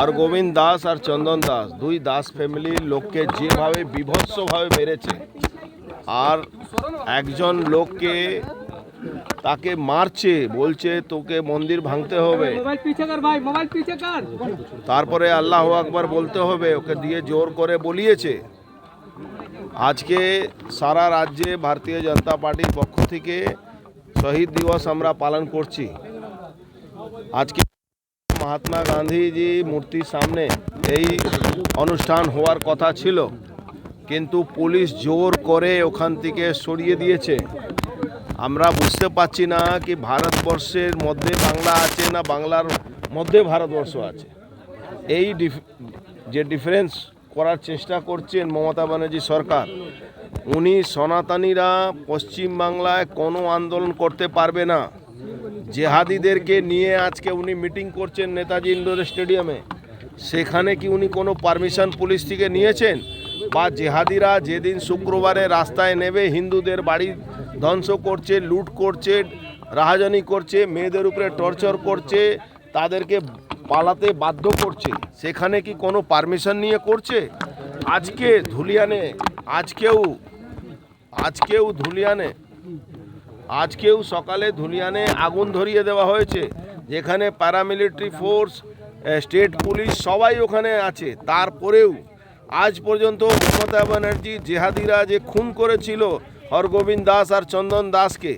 আর গোবিন্দ দাস আর চন্দন দাস দুই দাস ফ্যামিলির লোককে যেভাবে বিভৎসভাবে মেরেছে আর একজন লোককে তাকে মারছে বলছে তোকে মন্দির ভাঙতে হবে। তারপরে আল্লাহ আকবার বলতে হবে ওকে দিয়ে জোর করে বলিয়েছে। আজকে সারা রাজ্যে ভারতীয় জনতা পার্টির পক্ষ থেকে শহীদ দিবস আমরা পালন করছি। আজকে মহাত্মা গান্ধীজি মূর্তির সামনে এই অনুষ্ঠান হওয়ার কথা ছিল, কিন্তু পুলিশ জোর করে ওখান থেকে সরিয়ে দিয়েছে। আমরা বুঝতে পারছি না কি ভারতবর্ষের মধ্যে বাংলা আছে না বাংলার মধ্যে ভারতবর্ষ আছে। এই যে ডিফারেন্স করার চেষ্টা করছেন মমতা ব্যানার্জি সরকার, উনি সনাতনীরা পশ্চিম বাংলায় কোনো আন্দোলন করতে পারবে না। জেহাদিদেরকে নিয়ে আজকে উনি মিটিং করছেন নেতাজি ইন্ডোর স্টেডিয়ামে। সেখানে কি উনি কোনো পারমিশন পুলিশ থেকে নিয়েছেন? বা জেহাদিরা যেদিন শুক্রবারে রাস্তায় নেবে হিন্দুদের বাড়ি ধ্বংস করছে, লুট করছে, রাহাজানি করছে, মেয়েদের উপরে টর্চার করছে, তাদেরকে পালাতে বাধ্য করছে, সেখানে কি কোনো পারমিশন নিয়ে করছে? আজকে ধুলিয়ানে, আজকেও আজকেও ধুলিয়ানে আজকেও সকালে ধুলিয়ানে আগুন ধরিয়ে দেওয়া হয়েছে, যেখানে প্যারামিলিটারি ফোর্স স্টেট পুলিশ সবাই ওখানে আছে। তারপরেও আজ পর্যন্ত মমতা ব্যানার্জি, জেহাদিরা যে খুন করেছিল হরগোবিন্দ দাস আর চন্দন দাসকে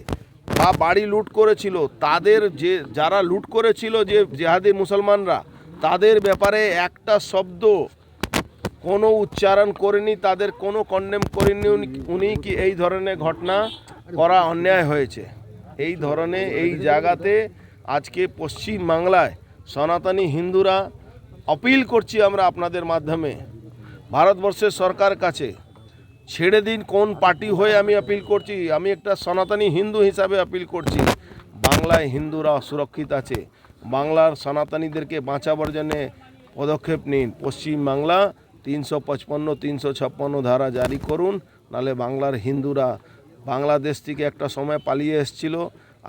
বা বাড়ি লুট করেছিল, তাদের যে, যারা লুট করেছিল যে জেহাদি মুসলমানরা, তাদের ব্যাপারে একটা শব্দ কোনো উচ্চারণ করেনি, তাদের কোনো কন্ডেম করেনি উনি- কি এই ধরনের ঘটনা করা অন্যায় হয়েছে? এই ধরনের এই জায়গাতে আজকে পশ্চিম বাংলায় সনাতনী হিন্দুরা অপিল করছি আমরা আপনাদের মাধ্যমে। ভারতবর্ষের সরকার কাছে ছেড়ে দিন, কোন পার্টি হয়ে আমি আপিল করছি? আমি একটা সনাতনী হিন্দু হিসাবে আপিল করছি। বাংলায় হিন্দুরা সুরক্ষিত আছে। বাংলার সনাতনীদেরকে বাঁচাবার জন্যে পদক্ষেপ নিন। পশ্চিম বাংলা তিনশো পঁচপন্ন, তিনশো ছাপ্পান্ন ধারা জারি করুন, নালে বাংলার হিন্দুরা বাংলাদেশ থেকে একটা সময় পালিয়ে এসছিল,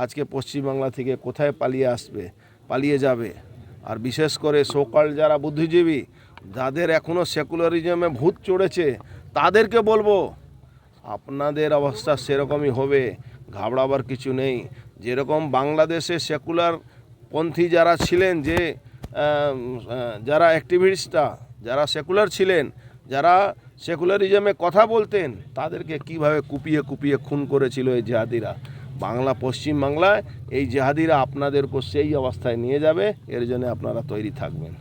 আজকে পশ্চিমবাংলা থেকে কোথায় পালিয়ে আসবে, পালিয়ে যাবে। আর বিশেষ করে সোকাল যারা বুদ্ধিজীবী, যাদের এখনও সেকুলারিজমে ভূত চড়েছে, তাদেরকে বলব, আপনাদের অবস্থা সেরকমই হবে, ঘাবড়াবার কিছু নেই। যেরকম বাংলাদেশে সেকুলার পন্থী যারা ছিলেন যে যারা অ্যাক্টিভিস্টরা যারা সেকুলার ছিলেন, যারা সেকুলারিজমে কথা বলতেন, তাদেরকে কীভাবে কুপিয়ে কুপিয়ে খুন করেছিল এই জেহাদিরা? বাংলা, পশ্চিম বাংলায় এই জেহাদিরা আপনাদেরকে সেই অবস্থায় নিয়ে যাবে, এর জন্য আপনারা তৈরি থাকবেন।